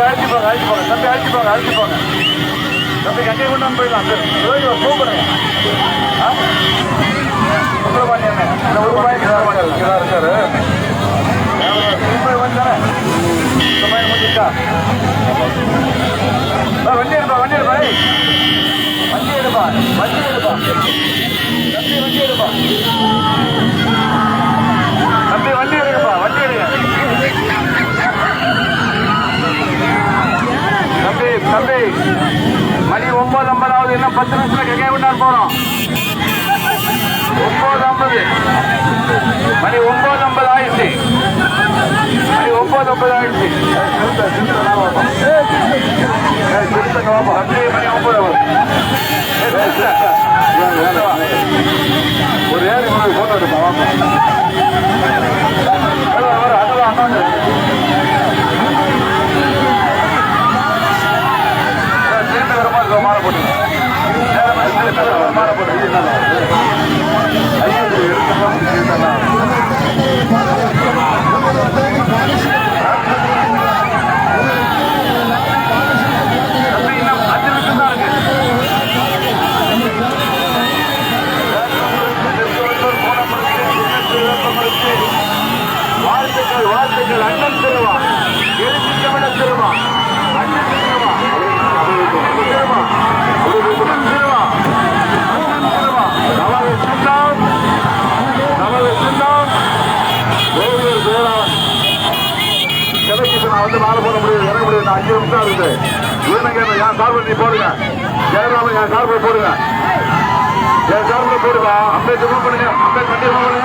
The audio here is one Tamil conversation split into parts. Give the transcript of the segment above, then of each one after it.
தம்பி அழைச்சி போங்க அழைச்சி போங்க தம்பி அழைச்சி போங்க அழைச்சி போங்க தம்பி கட்டி கொண்டு போயிடலாம் சார் ஐயோ கூப்பிடுங்க ஆ சுப்பிரமணியன் இந்த ஒரு ரூபாய்க்கு சுப்பிரமணியன் இங்கே தான் இருக்காரு ரூபாய் வந்தானே சுப்பிரமணியன் முடிச்சுட்டா ஒன்பது ஐம்பதாவது பத்து நிமிஷத்துல கங்கை கொண்டாட போறோம். ஒன்பது ஐம்பது. மணி ஒன்பது ஐம்பது ஆயிடுச்சு. மணி ஒன்பது ஐம்பது ஆயிடுச்சு. அப்படியே மணி ஒன்பது ஒரு ஏழு மணி போட்டோ எடுப்பா வாப்பா வர, வர, அதெல்லாம் அண்ணா. சேர்ந்து வாழ்த்துக்கள் அண்ணன் திருவா எழுச்சி தமிழ அண்ணன் திருவா அண்ணன் அண்ணன் திருவா அண்ணன் திருவா நமது சின்னம் நமது சின்னம் ஓவியர் பேரான் சிலைக்கு நான் வந்து மாலை போட முடியாது இறங்க முடியாது நான் அஞ்சு நிமிஷம் இருக்குது இவனுங்க என் சார்பில் நீ போடுங்க. ஜெயராமன் என் சார்பில் போடுங்க. என் சார்பில் போடுங்க. அம்பேத்கர் பண்ணுங்க அம்பேத்கர் பண்ணுங்க போடு.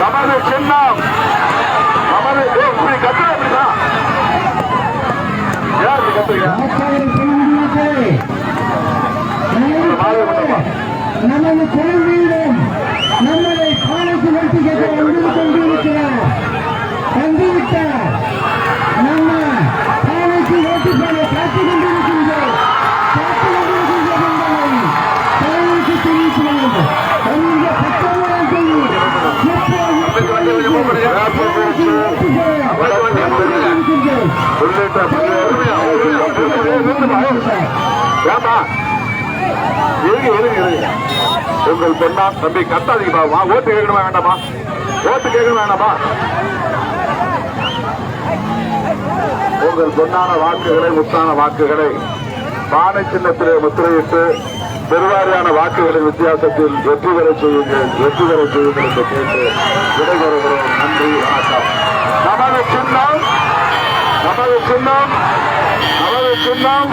நமது சின்னம் நமது ஏய், கத்துறா இப்படிதான் கத்துறீங்க நமது குழந்தையிடம் நம்மளை காலேஜ் வந்து கொண்டிருக்கிறார். தந்துவிட்டார் நம்ம காலேஜ் ஓட்டுகளை காத்து கொண்டிருக்கின்றோம் காத்து கொண்டிருக்கின்ற என்பதை காலேஜ் தெரிவித்து வேண்டும் பத்தொன்பதாம் உங்கள் பொண்ணா தம்பி கத்தாதீங்கப்பா. வா ஓட்டு கேட்கணுமா வேண்டாமா? ஓட்டு கேட்கணும் வேண்டாமா? உங்கள் பொன்னான வாக்குகளை முத்தான வாக்குகளை பானை சின்னத்திலே முத்திரையிட்டு பெருவாரியான வாக்குகளின் வித்தியாசத்தில் வெற்றி பெற செய்யுங்கள் வெற்றி பெற செய்யுங்கள் என்று கேட்டு விடைபெறுகிறோம். நன்றி வணக்கம். நமது சின்னம் நமது சின்னம் நமது சின்னம்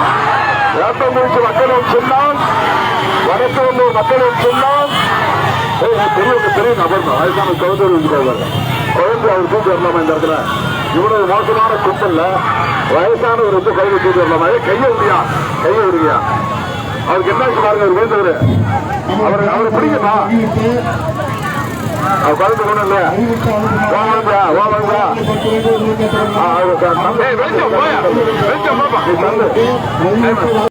வேப்பங்குறிச்சி மக்களின் சின்னம் வடக்கூர் மக்களின் சின்னம். பெரிய பெரிய நபர் தான் அதுதான் கவுந்தர் இருக்காங்க குழந்தை அவர் தூக்கி வரலாமா இந்த இடத்துல. இவ்வளவு மோசமான கும்பல்ல வயசானவர் வந்து கையில் தூக்கி வரலாமா கையை விடியா கையை விடுறியா அவருக்கு என்ன பாருங்க அவர் குழந்தைவர் அவர் அவரை பிடிக்குமா அவர் குழந்தை கொண்டு இல்லையா வா வாங்க வா வாங்க ஆ, அவர் த- தந்தை- ஏய், வெளிச்சம் போயா வெளிச்சம் போப்பா நீ தந்து